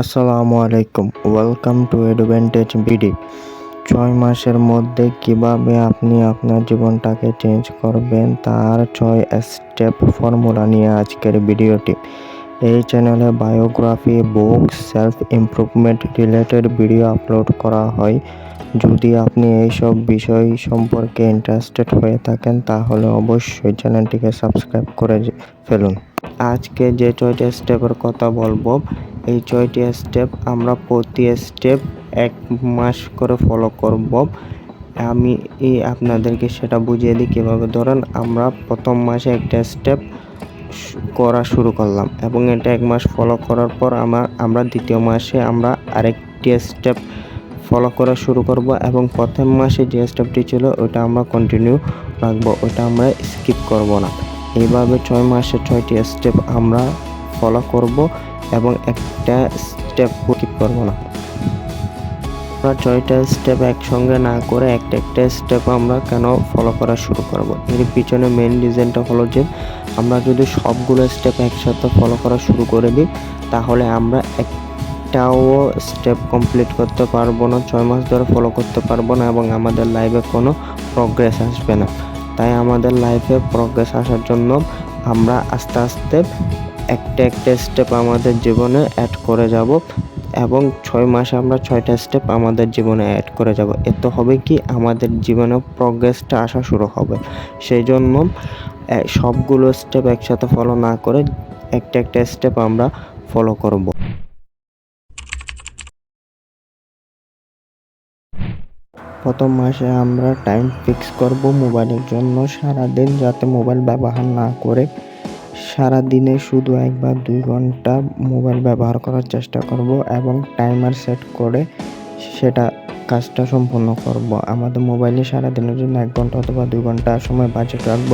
আসসালামু আলাইকুম। Welcome to advantage BD ছয় মাসের মধ্যে কীভাবে আপনি আপনার জীবনটাকে চেঞ্জ করবেন, তার ছয় স্টেপ ফর্মুলা নিয়ে আজকের ভিডিওটি। এই চ্যানেলে biography book self improvement related video upload করা হয়। যদি আপনি এইসব বিষয় সম্পর্কে ইন্টারেস্টেড হয়ে থাকেন, তাহলে অবশ্যই চ্যানেলটিকে সাবস্ক্রাইব করে ফেলুন। আজকে যে ছয়টা স্টেপের কথা বলব এই ছয়টি স্টেপ আমরা প্রতি স্টেপ এক মাস করে ফলো করব। আমি এই আপনাদেরকে সেটা বুঝিয়ে দিই কীভাবে ধরেন আমরা প্রথম মাসে একটা স্টেপ করা শুরু করলাম এবং এটা এক মাস ফলো করার পর আমার, আমরা দ্বিতীয় মাসে আমরা আরেকটি স্টেপ ফলো করা শুরু করব এবং প্রথম মাসে যে স্টেপটি ছিল ওটা আমরা কন্টিনিউ রাখব, ওটা আমরা স্কিপ করব না। এইভাবে ছয় মাসে ছয়টি স্টেপ আমরা ফলো করব এবং একটা স্টেপ স্কিপ করব না। আমরা ছয়টা স্টেপ একসঙ্গে না করে একটা একটা স্টেপ আমরা কেন ফলো করা শুরু করব? এর পিছনে মেন রিজনটা হলো যে, আমরা যদি সবগুলো স্টেপ একসাথে ফলো করা শুরু করে দিই, তাহলে আমরা একটাও স্টেপ কমপ্লিট করতে পারব না, ছয় মাস ধরে ফলো করতে পারব না এবং আমাদের লাইফে কোনো প্রগ্রেস আসবে না। তাই আমাদের লাইফে প্রগ্রেস আসার জন্য আমরা আস্তে আস্তে একটা একটা স্টেপ আমাদের জীবনে অ্যাড করে যাব এবং ছয় মাসে আমরা ছয়টা স্টেপ আমাদের জীবনে অ্যাড করে যাব। এতে হবে কি? আমাদের জীবনে প্রগ্রেসটা আসা শুরু হবে। সেই জন্য সবগুলো স্টেপ একসাথে ফলো না করে একটা একটা স্টেপ আমরা ফলো করব। প্রথম মাসে আমরা টাইম ফিক্স করব মোবাইলের জন্য সারাদিন যাতে মোবাইল ব্যবহার না করে সারা দিনে শুধু এক বা দুই ঘণ্টা মোবাইল ব্যবহার করার চেষ্টা করব এবং টাইমার সেট করে সেটা কাজটা সম্পূর্ণ করব। আমাদের মোবাইলে সারা দিনের জন্য এক ঘণ্টা অথবা দুই ঘণ্টা সময় বাজেট রাখব।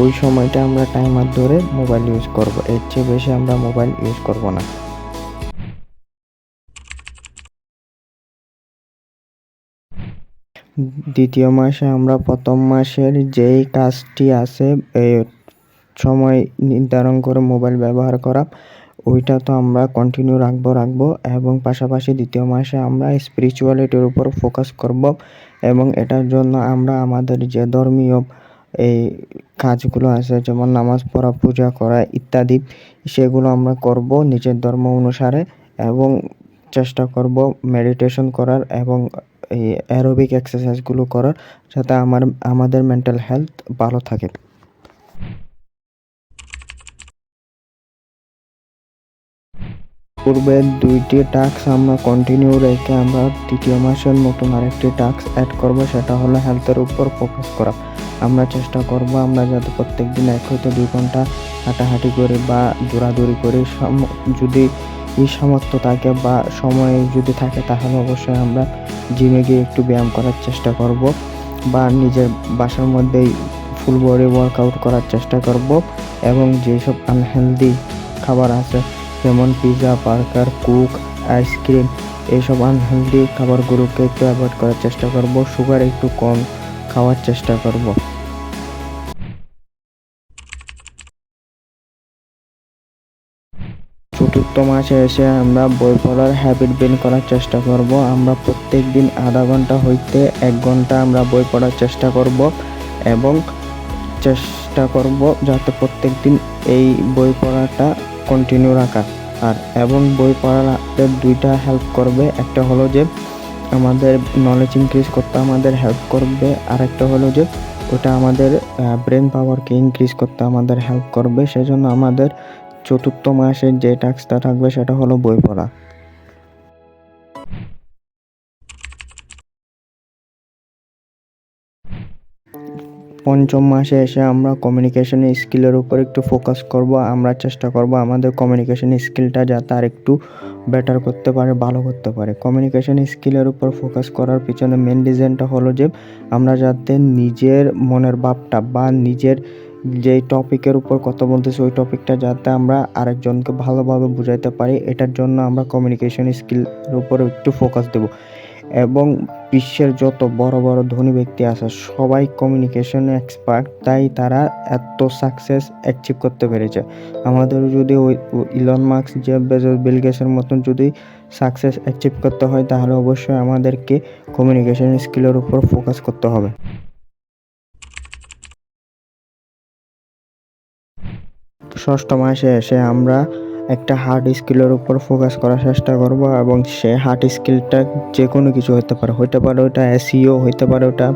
ওই সময়টা আমরা টাইমার ধরে মোবাইল ইউজ করব। এর চেয়ে বেশি আমরা মোবাইল ইউজ করব না। দ্বিতীয় মাসে আমরা প্রথম মাসের যেই কাজটি আছে সময় নির্ধারণ করে মোবাইল ব্যবহার করা, ওইটা তো আমরা কন্টিনিউ রাখব রাখব এবং পাশাপাশি দ্বিতীয় মাসে আমরা স্পিরিচুয়ালিটির উপর ফোকাস করব এবং এটার জন্য আমরা আমাদের যে ধর্মীয় এই কাজগুলো আছে, যেমন নামাজ পড়া, পূজা করা ইত্যাদি, সেগুলো আমরা করব নিজের ধর্ম অনুসারে এবং চেষ্টা করব মেডিটেশন করার এবং এই অ্যারোবিক এক্সারসাইজগুলো করার যাতে আমার, আমাদের মেন্টাল হেলথ ভালো থাকে। পূর্বের দুইটি টাস্ক আমরা কন্টিনিউ রেখে আমরা তৃতীয় মাসের নতুন আরেকটি টাস্ক অ্যাড করব, সেটা হলো হেলথের উপর ফোকাস করা। আমরা চেষ্টা করব আমরা যাতে প্রত্যেক দিন এক হইতে দুই ঘণ্টা হাঁটাহাঁটি করি বা দৌড়াদৌড়ি করি। যদি এই সামর্থ্য থাকে বা সময় যদি থাকে, তাহলে অবশ্যই আমরা জিমে গিয়ে একটু ব্যায়াম করার চেষ্টা করব বা নিজের বাসার মধ্যেই ফুল বডি ওয়ার্কআউট করার চেষ্টা করব এবং যেসব আনহেলদি খাবার আছে যেমন pizza burger coke ice cream এইসব আনহেলদি খাবারগুলোকে একটু অ্যাভয়েড করার চেষ্টা করব। সুগার একটু কম খাওয়ার চেষ্টা করব। চতুর্থ মাসে এসে আমরা বই পড়ার হ্যাবিট বিল্ড করার চেষ্টা করব। আমরা প্রত্যেক দিন আধা ঘণ্টা হইতে এক ঘণ্টা আমরা বই পড়ার চেষ্টা করব এবং চেষ্টা করব যাতে প্রত্যেক দিন এই বই পড়াটা কন্টিনিউ রাখা। আর এবং বই পড়াতে দুইটা হেল্প করবে। একটা হলো যে, আমাদের নলেজ ইনক্রিজ করতে আমাদের হেল্প করবে। আর একটা হলো যে, ওটা আমাদের ব্রেন পাওয়ারকে ইনক্রিজ করতে আমাদের হেল্প করবে। সেজন্য আমাদের চতুর্থ মাসের যে টাস্কটা থাকবে সেটা হলো বই পড়া। পঞ্চম মাসে এসে আমরা কমিউনিকেশন স্কিলের উপর একটু ফোকাস করব, আমরা চেষ্টা করব আমাদের কমিউনিকেশন স্কিলটা যাতে আর একটু বেটার করতে পারে, ভালো করতে পারে। কমিউনিকেশন স্কিলের উপর ফোকাস করার পিছনে মেন রিজনটা হলো যে, আমরা যাতে নিজের মনের ভাবটা বা নিজের যেই টপিকের উপর কথা বলতেছি, ওই টপিকটা যাতে আমরা আরেকজনকে ভালোভাবে বুঝাইতে পারি, এটার জন্য আমরা কমিউনিকেশন স্কিলের উপর একটু ফোকাস দেব। এবং বিশ্বের যত বড় বড় ধনী ব্যক্তি আছে, সবাই কমিউনিকেশনে এক্সপার্ট তাই তারা এত সাকসেস অ্যাচিভ করতে পেরেছে। আমাদের যদি ওই ইলন মার্কস যে বিল গেটসের মতন যদি সাকসেস অ্যাচিভ করতে হয়, তাহলে অবশ্যই আমাদেরকে কমিউনিকেশন স্কিলের উপর ফোকাস করতে হবে। ষষ্ঠ মাসে এসে আমরা একটা হার্ড স্কিলের উপর ফোকাস করার চেষ্টা করব এবং সে হার্ড স্কিলটা যে কোনো কিছু হতে পারে। হইতে পারে ওটা এসিও হইতে পারে ওটা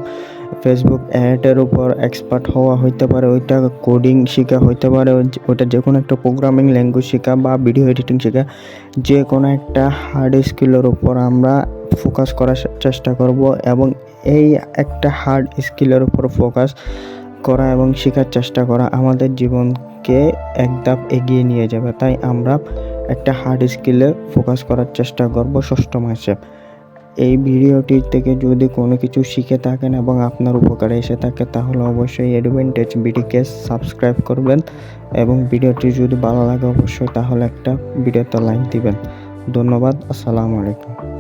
ফেসবুক অ্যাডের উপর এক্সপার্ট হওয়া, হইতে পারে ওইটা কোডিং শেখা, হইতে পারে ওটা যে কোনো একটা প্রোগ্রামিং ল্যাঙ্গুয়েজ শেখা বা ভিডিও এডিটিং শেখা যে কোনো একটা হার্ড স্কিলের উপর আমরা ফোকাস করার চেষ্টা করব এবং এই একটা হার্ড স্কিলের উপর ফোকাস করা এবং শেখার চেষ্টা করা আমাদের জীবনকে এক ধাপ এগিয়ে নিয়ে যাবে। তাই আমরা একটা হার্ড স্কিলে ফোকাস করার চেষ্টা করব ষষ্ঠ মাসে। এই ভিডিওটি থেকে যদি কোনো কিছু শিখে থাকেন এবং আপনার উপকারে এসে থাকে, তাহলে অবশ্যই অ্যাডভেন্টেজ বিডিকে সাবস্ক্রাইব করবেন এবং ভিডিওটি যদি ভালো লাগে অবশ্যই তাহলে একটা ভিডিওতে লাইক দিবেন। ধন্যবাদ, আসসালামু আলাইকুম।